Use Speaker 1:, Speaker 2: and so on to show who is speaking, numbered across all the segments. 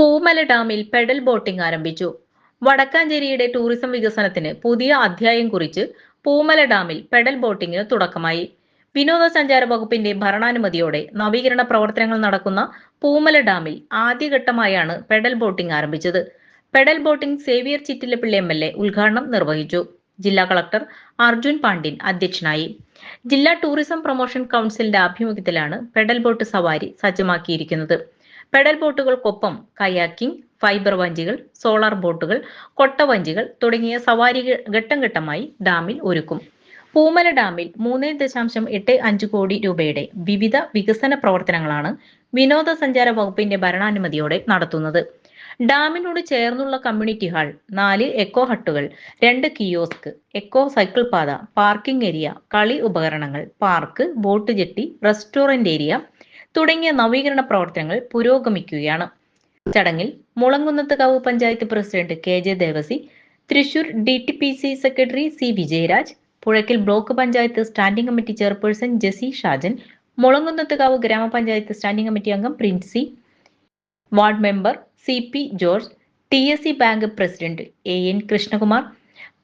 Speaker 1: പൂമല ഡാമിൽ pedal boating ആരംഭിച്ചു. വടക്കാഞ്ചേരിയുടെ tourism വികസനത്തിന് പുതിയ അധ്യായം കുറിച്ച് പൂമല ഡാമിൽ പെഡൽ ബോട്ടിംഗിന് തുടക്കമായി. വിനോദസഞ്ചാര വകുപ്പിന്റെ ഭരണാനുമതിയോടെ നവീകരണ പ്രവർത്തനങ്ങൾ നടക്കുന്ന പൂമല ഡാമിൽ ആദ്യഘട്ടമായാണ് പെഡൽ ബോട്ടിംഗ് ആരംഭിച്ചത്. Pedal boating Xavier Chittilappilly M L A ഉദ്ഘാടനം നിർവഹിച്ചു. ജില്ലാ കളക്ടർ അർജുൻ പാണ്ഡ്യൻ അധ്യക്ഷനായി. ജില്ലാ ടൂറിസം പ്രൊമോഷൻ കൗൺസിലിന്റെ ആഭിമുഖ്യത്തിലാണ് പെഡൽ ബോട്ട് സവാരി സജ്ജമാക്കിയിരിക്കുന്നത്. പെഡൽ ബോട്ടുകൾക്കൊപ്പം കയാക്കിംഗ് ഫൈബർ വഞ്ചികൾ സോളാർ ബോട്ടുകൾ കൊട്ടവഞ്ചികൾ തുടങ്ങിയ സവാരി ഘട്ടം ഘട്ടമായി ഡാമിൽ ഒരുക്കും. പൂമല ഡാമിൽ മൂന്ന് ദശാംശം എട്ട് അഞ്ച് കോടി രൂപയുടെ വിവിധ വികസന പ്രവർത്തനങ്ങളാണ് വിനോദസഞ്ചാര വകുപ്പിന്റെ ഭരണാനുമതിയോടെ നടത്തുന്നത്. ഡാമിനോട് ചേർന്നുള്ള കമ്മ്യൂണിറ്റി ഹാൾ നാല് എക്കോ ഹട്ടുകൾ രണ്ട് കിയോസ്ക് എക്കോ സൈക്കിൾ പാത പാർക്കിംഗ് ഏരിയ കളി ഉപകരണങ്ങൾ park boat jetty restaurant area തുടങ്ങിയ നവീകരണ പ്രവർത്തനങ്ങൾ പുരോഗമിക്കുകയാണ്. ചടങ്ങിൽ Mulankunnathukavu panchayat president K J Devasi Thrissur D T P C secretary C Vijayaraj Puzhakkal block panchayat standing committee chairperson Jessy Shajan Mulankunnathukavu ഗ്രാമപഞ്ചായത്ത് standing committee അംഗം Princy ward member C P George T S C bank president A N Krishnakumar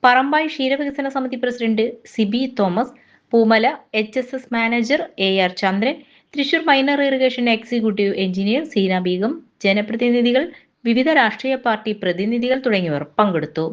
Speaker 1: Parambai ക്ഷീരവികസന സമിതി president Siby Thomas Poomala H S S manager A R Chandran Thrissur minor irrigation executive engineer Seena Beegum ജനപ്രതിനിധികൾ വിവിധ രാഷ്ട്രീയ party പ്രതിനിധികൾ തുടങ്ങിയവർ പങ്കെടുത്തു.